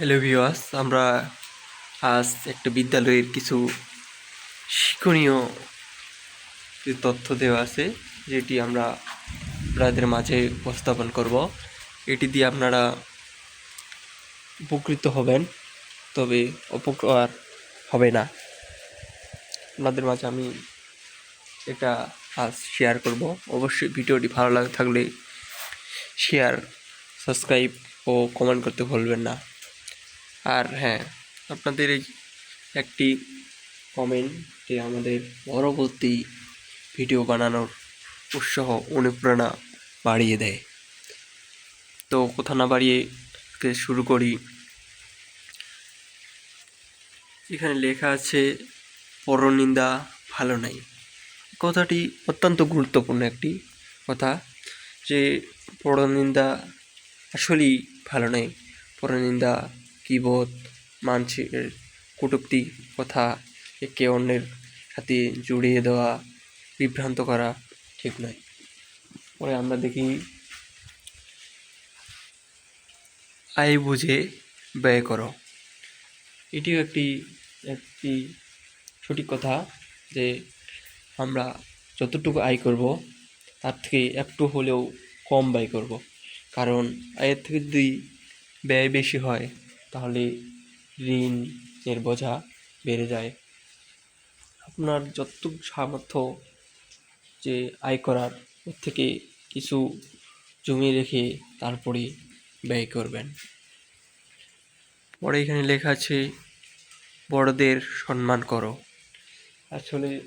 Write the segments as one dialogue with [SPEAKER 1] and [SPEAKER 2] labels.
[SPEAKER 1] Hello ভিওয়াস আমরা আজ একটা বিদ্যালয়ের কিছু শিক্ষণীয় তথ্য দেওয়া আছে, যেটি আমরা আপনাদের মাঝে উপস্থাপন করব। এটি দিয়ে আপনারা উপকৃত হবেন, তবে উপকার হবে না। আপনাদের মাঝে আমি এটা আজ শেয়ার করব। অবশ্যই ভিডিওটি ভালো লাগে থাকলে শেয়ার সাবস্ক্রাইব ও কমেন্ট করতে ভুলবেন না। আর হ্যাঁ আপনাদের এই একটি কমেন্টে আমাদের পরবর্তী ভিডিও বানানোর উৎসাহ, অনুপ্রেরণা বাড়িয়ে দেয়। তো কথা না বাড়িয়ে শুরু করি। এখানে লেখা আছে, পরনিন্দা ভালো নাই। কথাটি অত্যন্ত গুরুত্বপূর্ণ একটি কথা যে, পরনিন্দা আসলেই ভালো নেই। পরনিন্দা কিবোধ মানুষের কটূক্তি, কথা একে অন্যের সাথে জড়িয়ে দেওয়া, বিভ্রান্ত করা ঠিক নয়। পরে আমরা দেখি আয় বুঝে ব্যয় করো। এটিও একটি একটি সঠিক কথা যে আমরা যতটুকু আয় করব, তার থেকে একটু হলেও কম ব্যয় করব। কারণ আয়ের থেকে যদি ব্যয় বেশি হয় তাহলে ঋণের বোঝা বেড়ে যায়। আপনার যতটুকু সামর্থ্য যে আয় করার ওর থেকে কিছু জমি রেখে তারপরে ব্যয় করবেন। পরে এখানে লেখা আছে, বড়দের সম্মান করো। আসলে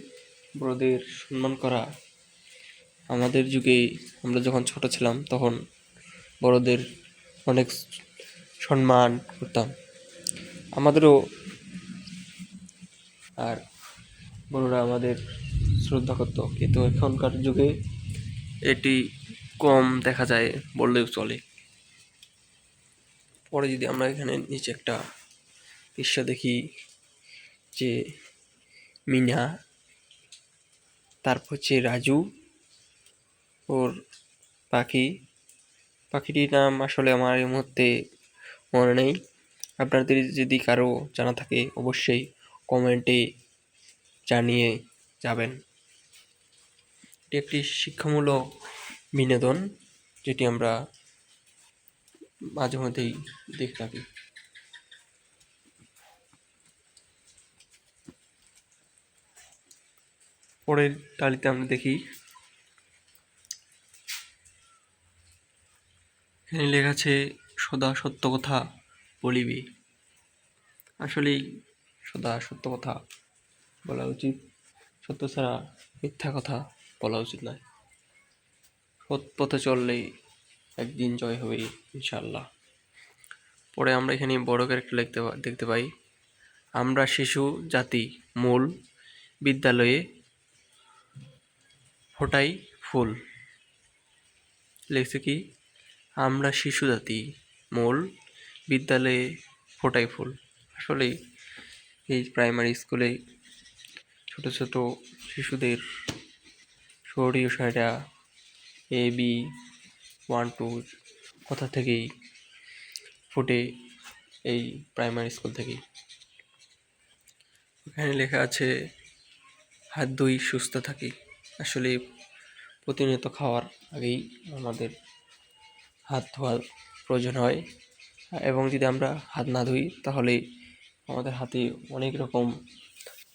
[SPEAKER 1] বড়দের সম্মান করা আমাদের যুগে, আমরা যখন ছোট ছিলাম, তখন বড়দের অনেক সম্মান করতাম। আমাদেরও আর বড়রা আমাদের শ্রদ্ধা করতো। কিন্তু এখনকার যুগে এটি কম দেখা যায় বললেও চলে। পরে যদি আমরা এখানে নিচে একটা দৃশ্য দেখি যে মিনা, তারপর হচ্ছে রাজু, ওর পাখি। পাখিটির নাম আসলে আমার এই মুহূর্তে মনে নেই? আপনাদের যদি কারও জানা থাকে, অবশ্যই কমেন্টে জানিয়ে যাবেন। এটি একটি শিক্ষামূলক বিনোদন, যেটি আমরা মাঝে মধ্যেই দেখে থাকি। পরের তালিতে আমরা দেখি, এখানে লেখা আছে সদা সত্য কথা বলিবি। আসলেই সদা সত্য কথা বলা উচিত। সত্য ছাড়া মিথ্যা কথা বলা উচিত নয়। সৎ পথে চললেই একদিন জয় হবে ইনশাল্লাহ পরে আমরা এখানে বড় ক্যারেক্টার লিখতে দেখতে পাই। আমরা শিশু, জাতি, মূল, বিদ্যালয়ে ফোটাই ফুল। লিখছে কি, আমরা শিশু, জাতি মূল বিদ্যালয়ে ফোটাই ফুল। আসলে এই প্রাইমারি স্কুলে ছোট ছোট শিশুদের শরীর সাইডা এ বি ওয়ান টু কথা থেকেই ফুটে এই প্রাইমারি স্কুল থেকেই। এখানে লেখা আছে, হাত দুই সুস্থ থাকি। আসলে প্রতিনিয়ত খাওয়ার আগেই আমাদের হাত ধোয়ার প্রয়োজন হয়। এবং যদি আমরা হাত না ধুই, তাহলে আমাদের হাতে অনেক রকম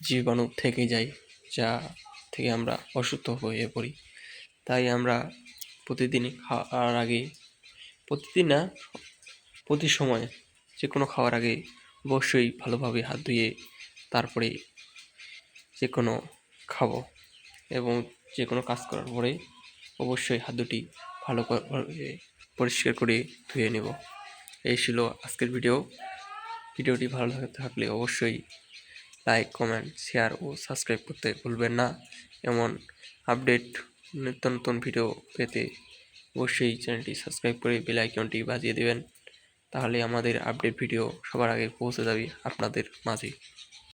[SPEAKER 1] জীবাণু থেকে যায়, যা থেকে আমরা অসুস্থ হয়ে পড়ি। তাই আমরা প্রতিদিনই খাওয়ার আগে, প্রতিদিন না, প্রতি সময় যে কোনো খাওয়ার আগে অবশ্যই ভালোভাবে হাত ধুয়ে তারপরে যে কোনো খাব এবং যে কোনো কাজ করার পরে অবশ্যই হাত দুটি ভালো করে পরিষ্কার করে ধুয়ে নেব। এই ছিল আজকের ভিডিও। ভিডিওটি ভালো থাকলে অবশ্যই লাইক, কমেন্ট, শেয়ার ও সাবস্ক্রাইব করতে ভুলবেন না। এমন আপডেট নিত্য নতুন ভিডিও পেতে অবশ্যই চ্যানেলটি সাবস্ক্রাইব করে বেল আইকনটি বাজিয়ে দেবেন। তাহলে আমাদের আপডেট ভিডিও সবার আগে পৌঁছে যাবে আপনাদের মাঝে।